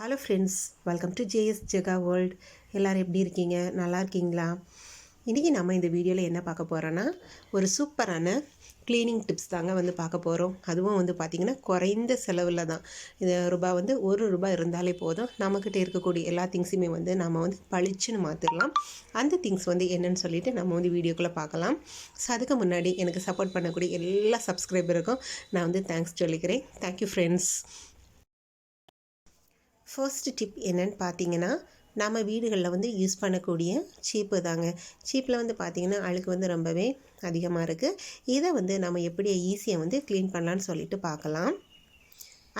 Hello friends welcome to JS Jega world எல்லோரும் எப்படி இருக்கீங்க? நல்லா இருக்கீங்களா? இன்றைக்கி நம்ம இந்த வீடியோவில் என்ன பார்க்க போகிறோன்னா ஒரு சூப்பரான க்ளீனிங் டிப்ஸ் தாங்க வந்து பார்க்க போகிறோம் அதுவும் வந்து பார்த்திங்கன்னா குறைந்த செலவில் தான். இந்த ரூபாய் வந்து ஒரு ரூபாய் இருந்தாலே போதும். நம்மக்கிட்ட இருக்கக்கூடிய எல்லா திங்ஸுமே வந்து நம்ம வந்து பளிச்சுன்னு மாற்றிடலாம் அந்த திங்ஸ் வந்து என்னன்னு சொல்லிட்டு நம்ம வந்து வீடியோக்குள்ளே பார்க்கலாம். ஸோ அதுக்கு முன்னாடி எனக்கு சப்போர்ட் பண்ணக்கூடிய எல்லா சப்ஸ்கிரைபருக்கும் நான் வந்து தேங்க்ஸ் சொல்லிக்கிறேன். தேங்க்யூ ஃப்ரெண்ட்ஸ் ஃபர்ஸ்ட் டிப் என்னன்னு பார்த்தீங்கன்னா நம்ம வீடுகளில் வந்து யூஸ் பண்ணக்கூடிய சீப்பு தாங்க. சீப்பில் வந்து பார்த்திங்கன்னா அழுக்கு வந்து ரொம்பவே அதிகமாக இருக்குது இதை வந்து நம்ம எப்படி ஈஸியாக வந்து க்ளீன் பண்ணலான்னு சொல்லிட்டு பார்க்கலாம்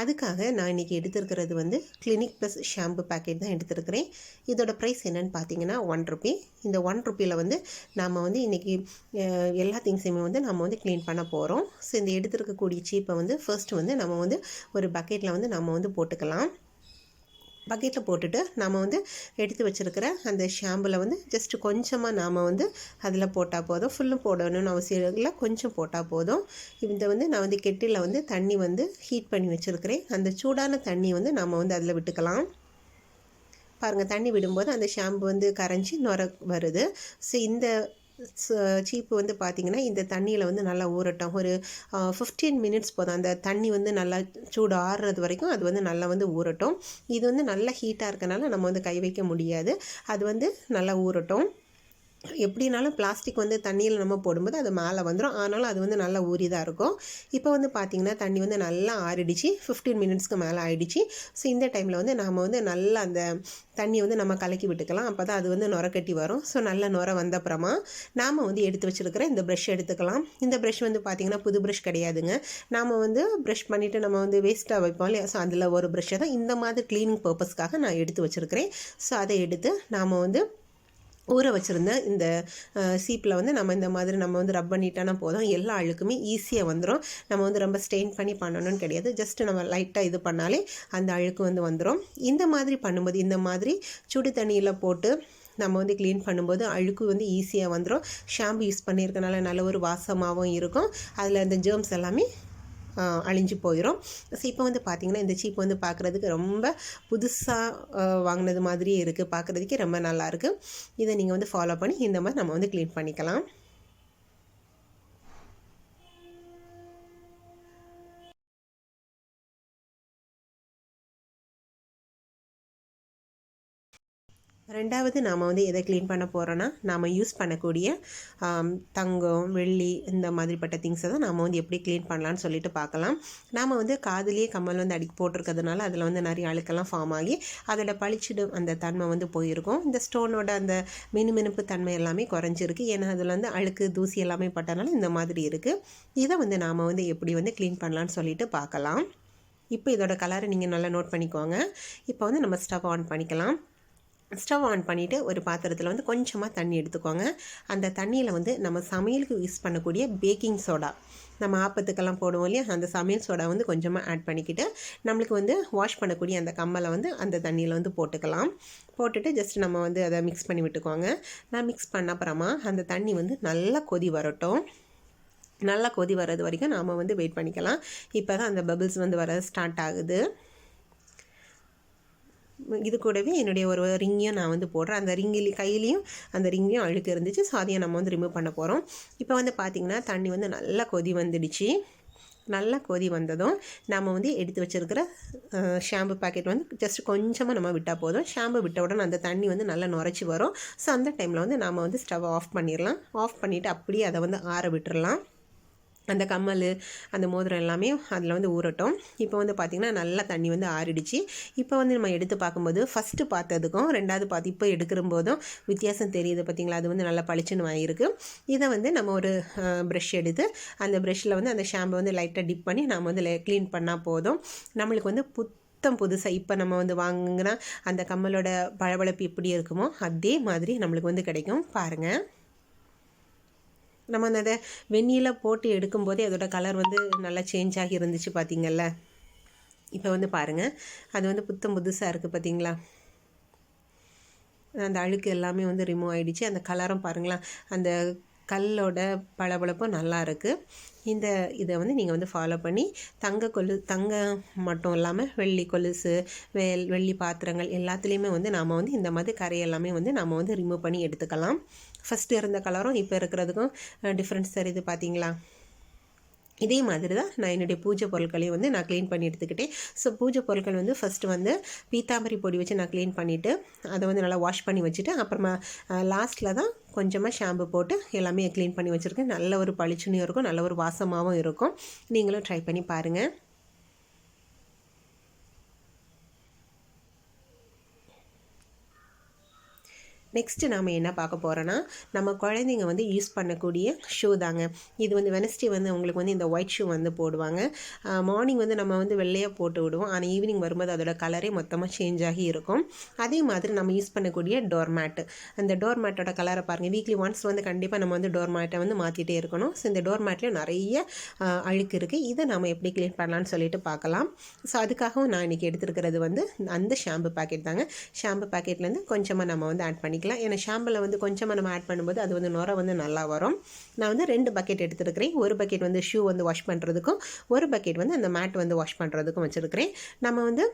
அதுக்காக நான் இன்றைக்கி எடுத்துருக்கிறது வந்து கிளினிக் ப்ளஸ் ஷாம்பு பேக்கெட் தான் எடுத்துருக்கிறேன். இதோட ப்ரைஸ் என்னென்னு பார்த்தீங்கன்னா ஒன் ருபி இந்த ஒன் ருப்பியில் வந்து நாம் வந்து இன்றைக்கி எல்லா திங்ஸையுமே வந்து நம்ம வந்து க்ளீன் பண்ண போகிறோம் ஸோ இந்த எடுத்துருக்கக்கூடிய சீப்பை வந்து ஃபர்ஸ்ட் வந்து நம்ம வந்து ஒரு பக்கெட்டில் வந்து நம்ம வந்து போட்டுக்கலாம். பக்கெட்டில் போட்டுட்டு நம்ம வந்து எடுத்து வச்சுருக்கிற அந்த ஷாம்பில் வந்து ஜஸ்ட்டு கொஞ்சமாக நாம் வந்து அதில் போட்டால் போதும். ஃபுல்லும் போடணும்னு அவசியம் இல்லை. கொஞ்சம் போட்டால் போதும். இந்த வந்து நான் வந்து கெட்டில் வந்து தண்ணி வந்து ஹீட் பண்ணி வச்சுருக்கிறேன். அந்த சூடான தண்ணி வந்து நாம் வந்து அதில் விட்டுக்கலாம். பாருங்கள் தண்ணி விடும்போது அந்த ஷாம்பு வந்து கரைஞ்சி நுர வருது. ஸோ இந்த சீப்பு வந்து பார்த்திங்கன்னா இந்த தண்ணியில் வந்து நல்லா ஊறட்டும். ஒரு ஃபிஃப்டீன் மினிட்ஸ் போதும். அந்த தண்ணி வந்து நல்லா சூடு ஆறுறது வரைக்கும் அது வந்து நல்லா வந்து ஊறட்டும். இது வந்து நல்லா ஹீட்டாக இருக்கனால நம்ம வந்து கை வைக்க முடியாது. அது வந்து நல்லா ஊறட்டும். எப்படினாலும் பிளாஸ்டிக் வந்து தண்ணியில் நம்ம போடும்போது அது மேலே வந்துடும் ஆனாலும் அது வந்து நல்லா ஊறி தான் இருக்கும். இப்போ வந்து பார்த்திங்கன்னா தண்ணி வந்து நல்லா ஆறிடுச்சு. ஃபிஃப்டீன் மினிட்ஸ்க்கு மேலே ஆயிடுச்சு. ஸோ இந்த டைமில் வந்து நாம் வந்து நல்லா அந்த தண்ணி வந்து நம்ம கலக்கி விட்டுக்கலாம். அப்போ தான் அது வந்து நுர கட்டி வரும். ஸோ நல்ல நுர வந்தப்புறமா நாம் வந்து எடுத்து வச்சுருக்கிற இந்த ப்ரஷ் எடுத்துக்கலாம். இந்த ப்ரஷ் வந்து பார்த்திங்கன்னா புது ப்ரஷ் கிடையாதுங்க. நாம் வந்து ப்ரஷ் பண்ணிவிட்டு நம்ம வந்து வேஸ்ட்டாக வைப்போம் இல்லையா? ஸோ அதில் ஒரு ப்ரஷ்ஷை தான் இந்த மாதிரி க்ளீனிங் பர்பஸ்க்காக நான் எடுத்து வச்சுருக்கிறேன். ஸோ அதை எடுத்து நாம் வந்து ஊற வச்சுருந்த இந்த சீப்பில் வந்து நம்ம இந்த மாதிரி நம்ம வந்து ரப் பண்ணிட்டானா போதும். எல்லா அழுக்குமே ஈஸியாக வந்துடும் நம்ம வந்து ரொம்ப ஸ்டெயின் பண்ணி பண்ணணும்னு கிடையாது. ஜஸ்ட் நம்ம லைட்டாக இது பண்ணாலே அந்த அழுக்கு வந்து வந்துடும் இந்த மாதிரி பண்ணும்போது இந்த மாதிரி சுடு தண்ணியில் போட்டு நம்ம வந்து க்ளீன் பண்ணும்போது அழுக்கு வந்து ஈஸியாக வந்துடும் ஷாம்பு யூஸ் பண்ணியிருக்கனால நல்ல ஒரு வாசமாகவும் இருக்கும். அதில் இந்த ஜேர்ம்ஸ் எல்லாமே அழிஞ்சு போயிடும் ஸோ இப்போ வந்து பார்த்திங்கன்னா இந்த சீப் வந்து பார்க்குறதுக்கு ரொம்ப புதுசாக வாங்கினது மாதிரியே இருக்குது பார்க்குறதுக்கே ரொம்ப நல்லாயிருக்கு இதை நீங்கள் வந்து ஃபாலோ பண்ணி இந்த மாதிரி நம்ம வந்து க்ளீன் பண்ணிக்கலாம். ரெண்டாவது நாம் வந்து எதை க்ளீன் பண்ண போகிறோன்னா நாம் யூஸ் பண்ணக்கூடிய தங்கம் வெள்ளி இந்த மாதிரிப்பட்ட திங்ஸை தான் நாம் வந்து எப்படி க்ளீன் பண்ணலான்னு சொல்லிட்டு பார்க்கலாம். நாம் வந்து காதுலேயே கம்மல் வந்து அடிக்க போட்டிருக்கிறதுனால அதில் வந்து நிறைய அழுக்கெல்லாம் ஃபார்ம் ஆகி அதோட பழிச்சிடும் அந்த தன்மை வந்து போயிருக்கும். இந்த ஸ்டோனோட அந்த மினுமினுப்பு தன்மை எல்லாமே குறைஞ்சிருக்கு. ஏன்னா அதில் வந்து அழுக்கு தூசி எல்லாமே பட்டனால இந்த மாதிரி இருக்குது இதை வந்து நாம் வந்து எப்படி வந்து க்ளீன் பண்ணலான்னு சொல்லிட்டு பார்க்கலாம். இப்போ இதோட கலரை நீங்கள் நல்லா நோட் பண்ணிக்கோங்க. இப்போ வந்து நம்ம ஸ்டவ் ஆன் பண்ணிக்கலாம். ஸ்டவ் ஆன் பண்ணிவிட்டு ஒரு பாத்திரத்தில் வந்து கொஞ்சமாக தண்ணி எடுத்துக்கோங்க. அந்த தண்ணியில் வந்து நம்ம சமையலுக்கு யூஸ் பண்ணக்கூடிய பேக்கிங் சோடா நம்ம ஆப்பத்துக்கெல்லாம் போடுவோம் இல்லையா? அந்த சமையல் சோடா வந்து கொஞ்சமாக ஆட் பண்ணிக்கிட்டு நம்மளுக்கு வந்து வாஷ் பண்ணக்கூடிய அந்த கம்மலை வந்து அந்த தண்ணியில் வந்து போட்டுக்கலாம். போட்டுட்டு ஜஸ்ட் நம்ம வந்து அதை மிக்ஸ் பண்ணி விட்டுக்கோங்க. நான் மிக்ஸ் பண்ண அப்புறமா அந்த தண்ணி வந்து நல்லா கொதி வரட்டும். நல்லா கொதி வர்றது வரைக்கும் நாம் வந்து வெயிட் பண்ணிக்கலாம். இப்போ தான் அந்த பபிள்ஸ் வந்து வர ஸ்டார்ட் ஆகுது. இது கூடவே என்னுடைய ஒரு ரிங்கையும் நான் வந்து போடுறேன். அந்த ரிங்கில் கையிலையும் அந்த ரிங்கையும் அழுக்கு இருந்துச்சு. ஸோ அதையும் நம்ம வந்து ரிமூவ் பண்ண போகிறோம் இப்போ வந்து பார்த்திங்கன்னா தண்ணி வந்து நல்லா கொதி வந்துடுச்சு. நல்லா கொதி வந்ததும் நம்ம வந்து எடுத்து வச்சுருக்கிற ஷாம்பு பேக்கெட் வந்து ஜஸ்ட் கொஞ்சமாக நம்ம விட்டால் போதும். ஷாம்பு விட்ட உடனே அந்த தண்ணி வந்து நல்லா நுரைச்சி வரும். ஸோ அந்த டைமில் வந்து நம்ம வந்து ஸ்டவ் ஆஃப் பண்ணிடலாம். ஆஃப் பண்ணிவிட்டு அப்படியே அதை வந்து ஆற விட்டுடலாம் அந்த கம்மல் அந்த மோதிரம் எல்லாமே அதில் வந்து ஊறட்டும். இப்போ வந்து பார்த்திங்கன்னா நல்லா தண்ணி வந்து ஆறிடுச்சு. இப்போ வந்து நம்ம எடுத்து பார்க்கும்போது ஃபஸ்ட்டு பார்த்ததுக்கும் ரெண்டாவது பார்த்து இப்போ எடுக்கிற போதும் வித்தியாசம் தெரியுது பார்த்திங்களா அது வந்து நல்லா பளிச்சுன்னு வாங்கியிருக்கு இதை வந்து நம்ம ஒரு ப்ரெஷ் எடுத்து அந்த ப்ரெஷ்ஷில் வந்து அந்த ஷாம்பை வந்து லைட்டாக டிப் பண்ணி நம்ம வந்து க்ளீன் பண்ணால் போதும். நம்மளுக்கு வந்து புத்தம் புதுசாக இப்போ நம்ம வந்து வாங்கினா அந்த கம்மலோட பளபளப்பு எப்படி இருக்குமோ அதே மாதிரி நம்மளுக்கு வந்து கிடைக்கும். பாருங்கள் நம்ம அந்த வெந்நியில் போட்டு எடுக்கும்போதே அதோட கலர் வந்து நல்லா சேஞ்ச் ஆகி இருந்துச்சு பார்த்திங்கல்ல இப்போ வந்து பாருங்கள் அது வந்து புத்தம் புதுசாக இருக்குது பார்த்திங்களா அந்த அழுக்கு எல்லாமே வந்து ரிமூவ் ஆகிடுச்சு அந்த கலரும் பாருங்களா அந்த கல்லோட பளபளப்பும் நல்லா இருக்குது இந்த இதை வந்து நீங்கள் வந்து ஃபாலோ பண்ணி தங்க கொலு தங்க மட்டும் இல்லாமல் வெள்ளி கொலுசு வெள் வெள்ளி பாத்திரங்கள் எல்லாத்துலேயுமே வந்து நாம் வந்து இந்த மாதிரி கரை எல்லாமே வந்து நாம் வந்து ரிமூவ் பண்ணி எடுத்துக்கலாம். ஃபஸ்ட்டு இருந்த கலரும் இப்போ இருக்கிறதுக்கும் டிஃப்ரென்ஸ் தெரியுது பார்த்தீங்களா இதே மாதிரி தான் நான் என்னுடைய பூஜை பொருட்களையும் வந்து நான் க்ளீன் பண்ணி எடுத்துக்கிட்டேன். ஸோ பூஜை பொருட்கள் வந்து ஃபஸ்ட்டு வந்து பீத்தாம்பரி பொடி வச்சு நான் க்ளீன் பண்ணிவிட்டு அதை வந்து நல்லா வாஷ் பண்ணி வச்சுட்டு அப்புறமா லாஸ்ட்டில் தான் கொஞ்சமாக ஷாம்பு போட்டு எல்லாமே க்ளீன் பண்ணி வச்சுருக்கேன். நல்ல ஒரு பளிச்சுனியும் இருக்கும் நல்ல ஒரு வாசமாகவும் இருக்கும். நீங்களும் ட்ரை பண்ணி பாருங்கள் நெக்ஸ்ட்டு நாம் என்ன பார்க்க போகிறோன்னா நம்ம குழந்தைங்க வந்து யூஸ் பண்ணக்கூடிய ஷூ தாங்க. இது வந்து வெனஸ்டே வந்து அவங்களுக்கு வந்து இந்த ஒயிட் ஷூ வந்து போடுவாங்க. மார்னிங் வந்து நம்ம வந்து வெள்ளையாக போட்டு விடுவோம். ஆனால் ஈவினிங் வரும்போது அதோட கலரே மொத்தமாக சேஞ்ச் ஆகி இருக்கும். அதே மாதிரி நம்ம யூஸ் பண்ணக்கூடிய டோர்மேட்டு அந்த டோர் மேட்டோட கலரை பாருங்கள் வீக்லி ஒன்ஸ் வந்து கண்டிப்பாக நம்ம வந்து டோர் மேட்டை வந்து மாற்றிட்டே இருக்கணும். ஸோ இந்த டோர்மேட்லேயும் நிறைய அழுக்கு இருக்குது இதை நம்ம எப்படி க்ளீன் பண்ணலான்னு சொல்லிட்டு பார்க்கலாம். ஸோ அதுக்காகவும் நான் இன்றைக்கி எடுத்துருக்கிறது வந்து அந்த ஷாம்பு பாக்கெட் தாங்க. ஷாம்பு பாக்கெட்லேருந்து கொஞ்சமாக நம்ம வந்து ஆட் பண்ணிக்கலாம். பண்ணிக்கலாம் ஏன்னா ஷாம்பில் வந்து கொஞ்சமாக நம்ம ஆட் பண்ணும்போது அது வந்து நுர வந்து நல்லா வரும். நான் வந்து ரெண்டு பக்கெட் எடுத்துருக்கிறேன். ஒரு பக்கெட் வந்து ஷூ வந்து வாஷ் பண்ணுறதுக்கும் ஒரு பக்கெட் வந்து அந்த மேட் வந்து வாஷ் பண்ணுறதுக்கும் வச்சுருக்கிறேன். நம்ம வந்து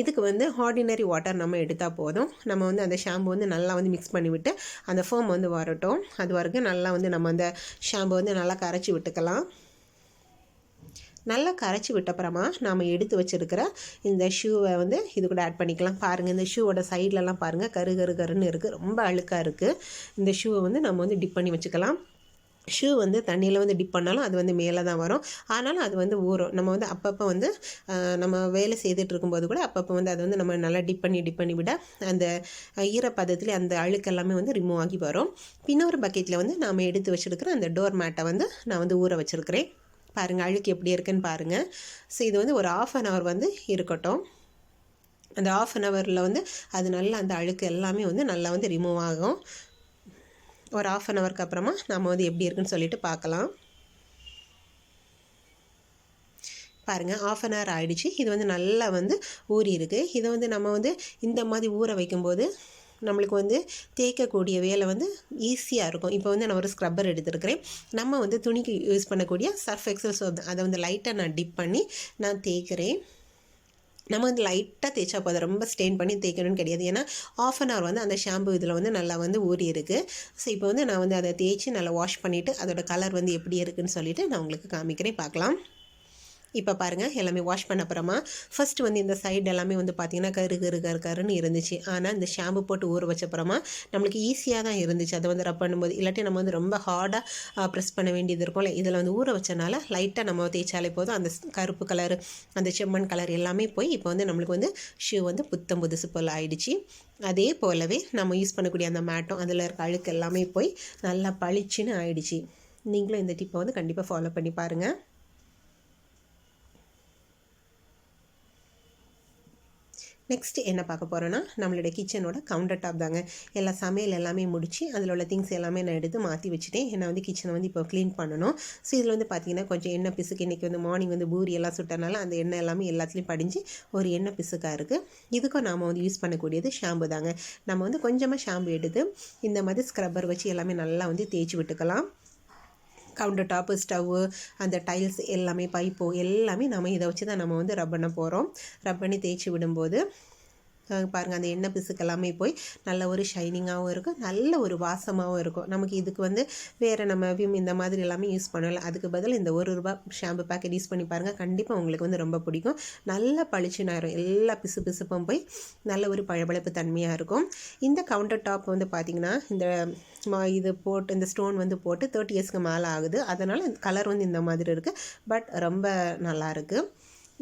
இதுக்கு வந்து ஆர்டினரி வாட்டர் நம்ம எடுத்தால் போதும். நம்ம வந்து அந்த ஷாம்பு வந்து நல்லா வந்து மிக்ஸ் பண்ணிவிட்டு அந்த ஃபோம் வந்து வரட்டும். அது வரைக்கும் நல்லா வந்து நம்ம அந்த ஷாம்பு வந்து நல்லா கரைச்சி விட்டுக்கலாம். நல்லா கரைச்சி விட்டப்புறமா நாம் எடுத்து வச்சுருக்கிற இந்த ஷூவை வந்து இது கூட ஆட் பண்ணிக்கலாம். பாருங்கள் இந்த ஷூவோட சைட்லலாம் பாருங்கள் கரு கரு கருன்னு இருக்குது ரொம்ப அழுக்காக இருக்குது இந்த ஷூவை வந்து நம்ம வந்து டிப் பண்ணி வச்சுக்கலாம். ஷூ வந்து தண்ணியில் வந்து டிப் பண்ணாலும் அது வந்து மேலே தான் வரும். ஆனாலும் அது வந்து ஊறும். நம்ம வந்து அப்பப்போ வந்து நம்ம வேலை செய்துட்டு இருக்கும்போது கூட அப்பப்போ வந்து அதை வந்து நம்ம நல்லா டிப் பண்ணி டிப் பண்ணி விட அந்த ஈரப்பதத்தில் அந்த அழுக்கு எல்லாமே வந்து ரிமூவ் ஆகி வரும். இன்னொரு பக்கெட்டில் வந்து நாம் எடுத்து வச்சுருக்கிற அந்த டோர் மேட்டை வந்து நான் வந்து ஊற வச்சுருக்கிறேன். பாருங்கள் அழுக்கு எப்படி இருக்குன்னு பாருங்கள் ஸோ இது வந்து ஒரு ஆஃப் அன் ஹவர் வந்து இருக்கட்டும். அந்த ஆஃப் அன் ஹவரில் வந்து அது நல்லா அந்த அழுக்கு எல்லாமே வந்து நல்லா வந்து ரிமூவ் ஆகும். ஒரு ஆஃப் அன் ஹவருக்கு அப்புறமா நம்ம வந்து எப்படி இருக்குன்னு சொல்லிட்டு பார்க்கலாம். பாருங்கள் ஆஃப் அன் ஹவர் ஆகிடுச்சு இது வந்து நல்லா வந்து ஊறி இருக்குது இதை வந்து நம்ம வந்து இந்த மாதிரி ஊற வைக்கும்போது நம்மளுக்கு வந்து தேய்க்கக்கூடிய வேலை வந்து ஈஸியாக இருக்கும். இப்போ வந்து நான் ஒரு ஸ்க்ரப்பர் எடுத்துருக்கிறேன். நம்ம வந்து துணிக்கு யூஸ் பண்ணக்கூடிய சர்ஃப் எக்ஸல் சோப் அதை வந்து லைட்டாக நான் டிப் பண்ணி நான் தேய்க்கிறேன். நம்ம வந்து லைட்டாக தேய்ச்சா போதும். ரொம்ப ஸ்டெயின் பண்ணி தேய்க்கணும்னு கிடையாது. ஏன்னா ஆஃப் அன் ஹவர் வந்து அந்த ஷாம்பு இதில் வந்து நல்லா வந்து ஊறி இருக்குது ஸோ இப்போ வந்து நான் வந்து அதை தேய்ச்சி நல்லா வாஷ் பண்ணிவிட்டு அதோட கலர் வந்து எப்படி இருக்குதுன்னு சொல்லிவிட்டு நான் உங்களுக்கு காமிக்கிறேன். பார்க்கலாம். இப்போ பாருங்கள் எல்லாமே வாஷ் பண்ண அப்புறமா ஃபஸ்ட்டு வந்து இந்த சைடு எல்லாமே வந்து பார்த்திங்கன்னா கரு கரு கரு கருன்னு இருந்துச்சு. ஆனால் இந்த ஷாம்பு போட்டு ஊற வச்சப்புறமா நம்மளுக்கு ஈஸியாக தான் இருந்துச்சு. அதை வந்து ரப் பண்ணும்போது இல்லாட்டி நம்ம வந்து ரொம்ப ஹார்டாக ப்ரெஸ் பண்ண வேண்டியது இருக்கும்ல இதில் வந்து ஊற வச்சனால லைட்டாக நம்ம தேய்ச்சாலே போதும். அந்த கருப்பு கலர் அந்த செம்மண் கலர் எல்லாமே போய் இப்போ வந்து நம்மளுக்கு வந்து ஷூ வந்து புத்தம் புதுசு போல் ஆயிடுச்சு. அதே போலவே நம்ம யூஸ் பண்ணக்கூடிய அந்த மேட்டும் அதில் இருக்க அழுக்கு எல்லாமே போய் நல்லா பளிச்சுன்னு ஆயிடுச்சு. நீங்களும் இந்த டிப்பை வந்து கண்டிப்பாக ஃபாலோ பண்ணி பாருங்கள் நெக்ஸ்ட் என்ன பார்க்க போகிறோன்னா நம்மளுடைய கிச்சனோட கவுண்டர் டாப் தாங்க. எல்லா சமையல் எல்லாமே முடிச்சு அதில் உள்ள திங்ஸ் எல்லாமே நான் எடுத்து மாற்றி வச்சுட்டேன். என்னை வந்து கிச்சனை வந்து இப்போ க்ளீன் பண்ணணும். ஸோ இதில் வந்து பார்த்திங்கன்னா கொஞ்சம் எண்ணெய் பிசுக்கு இன்றைக்கி வந்து மார்னிங் வந்து பூரி எல்லாம் சுட்டனால அந்த எண்ணெய் எல்லாமே எல்லாத்துலேயும் படிஞ்சு ஒரு எண்ணெய் பிசுக்காக இருக்குது இதுக்கும் நாம் வந்து யூஸ் பண்ணக்கூடியது ஷாம்பு தாங்க. நம்ம வந்து கொஞ்சமாக ஷாம்பு எடுத்து இந்த மாதிரி ஸ்க்ரப்பர் வச்சு எல்லாமே நல்லா வந்து தேய்ச்சி விட்டுக்கலாம். கவுண்டர் டாப்பு ஸ்டவ்வு அந்த டைல்ஸ் எல்லாமே பைப்போ எல்லாமே நம்ம இதை வச்சு தான் நம்ம வந்து ரப் பண்ண போகிறோம் ரப் பண்ணி தேய்ச்சி விடும்போது பாருங்கள் அந்த எண்ணெய் பிசுக்கு எல்லாமே போய் நல்ல ஒரு ஷைனிங்காகவும் இருக்கும். நல்ல ஒரு வாசமாகவும் இருக்கும். நமக்கு இதுக்கு வந்து வேறு நம்ம விம் இந்த மாதிரி எல்லாமே யூஸ் பண்ணலை. அதுக்கு பதில் இந்த ஒரு ரூபா ஷாம்பு பேக்கெட் யூஸ் பண்ணி பாருங்கள் கண்டிப்பாக உங்களுக்கு வந்து ரொம்ப பிடிக்கும். நல்ல பளிச்சுனாயிரும் எல்லா பிசு பிசுப்பும் போய் நல்ல ஒரு பழபழப்பு தன்மையாக இருக்கும். இந்த கவுண்டர் டாப் வந்து பார்த்திங்கன்னா இந்த இது போட்டு இந்த ஸ்டோன் வந்து போட்டு தேர்ட்டி இயர்ஸ்க்கு மேலே ஆகுது. அதனால் கலர் வந்து இந்த மாதிரி இருக்குது பட் ரொம்ப நல்லாயிருக்கு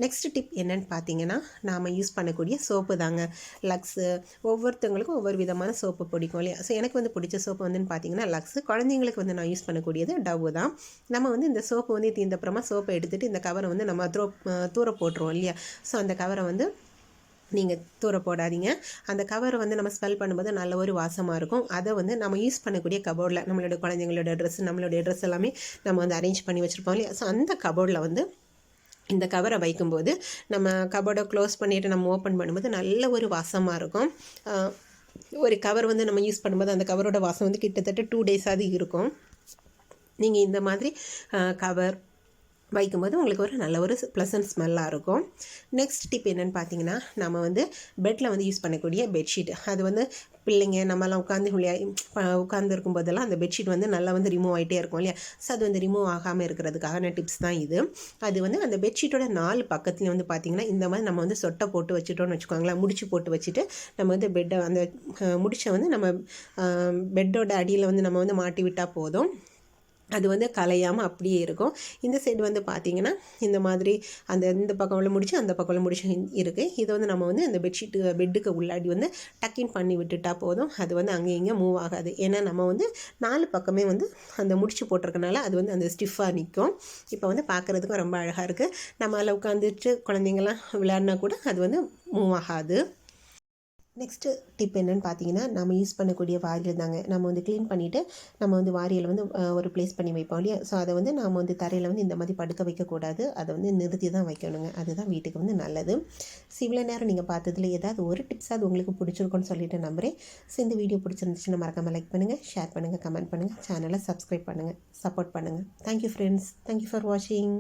நெக்ஸ்ட் டிப் என்னென்னு பார்த்தீங்கன்னா நாம் யூஸ் பண்ணக்கூடிய சோப்பு தாங்க. லக்ஸு ஒவ்வொருத்தவங்களுக்கும் ஒவ்வொரு விதமான சோப்பு பிடிக்கும் இல்லையா? ஸோ எனக்கு வந்து பிடிச்ச சோப்பு வந்துன்னு பார்த்தீங்கன்னா லக்ஸு குழந்தைங்களுக்கு வந்து நான் யூஸ் பண்ணக்கூடியது டவ்வு தான். நம்ம வந்து இந்த சோப்பு வந்து தீர்ந்தப்புறமா சோப்பை எடுத்துகிட்டு இந்த கவரை வந்து நம்ம த்ரோ தூர போட்டுருவோம் இல்லையா? ஸோ அந்த கவரை வந்து நீங்கள் தூர போடாதீங்க. அந்த கவரை வந்து நம்ம ஸ்மெல் பண்ணும்போது நல்ல ஒரு வாசமாக இருக்கும். அதை வந்து நம்ம யூஸ் பண்ணக்கூடிய கபோர்டில் நம்மளோட குழந்தைங்களோட ட்ரெஸ் நம்மளுடைய ட்ரெஸ் எல்லாமே நம்ம வந்து அரேஞ்ச் பண்ணி வச்சுருப்போம் இல்லையா? ஸோ அந்த கபோர்டில் வந்து இந்த கவரை வைக்கும்போது நம்ம கபோர்டை க்ளோஸ் பண்ணிவிட்டு நம்ம ஓப்பன் பண்ணும்போது நல்ல ஒரு வாசமாக இருக்கும். ஒரு கவர் வந்து நம்ம யூஸ் பண்ணும்போது அந்த கவரோட வாசம் வந்து கிட்டத்தட்ட டூ டேஸாவது இருக்கும். நீங்கள் இந்த மாதிரி கவர் வைக்கும்போது உங்களுக்கு ஒரு நல்ல ஒரு ப்ளசன்ட் ஸ்மெல்லாக இருக்கும். நெக்ஸ்ட் டிப் என்னென்னு பார்த்தீங்கன்னா நம்ம வந்து பெட்டில் வந்து யூஸ் பண்ணக்கூடிய பெட்ஷீட் அது வந்து பிள்ளைங்க நம்மலாம் உட்காந்து உட்காந்து இருக்கும்போதெல்லாம் அந்த பெட்ஷீட் வந்து நல்லா வந்து ரிமூவ் ஆகிட்டே இருக்கும் இல்லையா? ஸோ அது வந்து ரிமூவ் ஆகாமல் இருக்கிறதுக்கான டிப்ஸ் தான் இது. அது வந்து அந்த பெட்ஷீட்டோட நாலு பக்கத்துலேயும் வந்து பார்த்திங்கன்னா இந்த மாதிரி நம்ம வந்து சொட்டை போட்டு வச்சுட்டோம்னு வச்சுக்கோங்களேன். முடிச்சு போட்டு வச்சுட்டு நம்ம வந்து பெட்டை அந்த முடிச்சை வந்து நம்ம பெட்டோட அடியில் வந்து நம்ம வந்து மாட்டி விட்டால் போதும். அது வந்து கலையாமல் அப்படியே இருக்கும். இந்த சைடு வந்து பார்த்திங்கன்னா இந்த மாதிரி அந்த இந்த பக்கம் முடிச்சு அந்த பக்கம் முடிச்சு இருக்குது இதை வந்து நம்ம வந்து அந்த பெட்ஷீட்டு பெட்டுக்கு உள்ளாடி வந்து டக்கின் பண்ணி விட்டுட்டா போதும். அது வந்து அங்கே இங்கே மூவ் ஆகாது. ஏன்னா நம்ம வந்து நாலு பக்கமே வந்து அந்த முடிச்சு போட்டிருக்கனால அது வந்து அந்த ஸ்டிஃபாக நிற்கும் இப்போ வந்து பார்க்குறதுக்கும் ரொம்ப அழகாக இருக்குது நம்ம அதில் உட்காந்துட்டு குழந்தைங்கள்லாம் விளையாடினா கூட அது வந்து மூவ் ஆகாது. நெக்ஸ்ட்டு டிப் என்னென்னு பார்த்தீங்கன்னா நம்ம யூஸ் பண்ணக்கூடிய வாரியல் தாங்க நம்ம வந்து க்ளீன் பண்ணிவிட்டு நம்ம வந்து வாரியலை வந்து ஒரு ப்ளேஸ் பண்ணி வைப்போம் இல்லையா? ஸோ அதை வந்து நாம் வந்து தரையில் வந்து இந்த மாதிரி படுக்க வைக்கக்கூடாது. அதை வந்து நிறுத்தி தான் வைக்கணுங்க. அதுதான் வீட்டுக்கு வந்து நல்லது. ஸோ இவ்வளோ நேரம் நீங்கள் பார்த்ததுல ஏதாவது ஒரு டிப்ஸ் அது உங்களுக்கு பிடிச்சிருக்குன்னு சொல்லிட்டு நம்புகிறேன் ஸோ இந்த வீடியோ பிடிச்சிருந்துச்சுன்னா மறக்காமல் லைக் பண்ணுங்கள் ஷேர் பண்ணுங்கள் கமெண்ட் பண்ணுங்கள் சேனலை சப்ஸ்கிரைப் பண்ணுங்கள் சப்போர்ட் பண்ணுங்கள் தேங்க்யூ ஃப்ரெண்ட்ஸ் தேங்க்யூ ஃபார் வாட்சிங்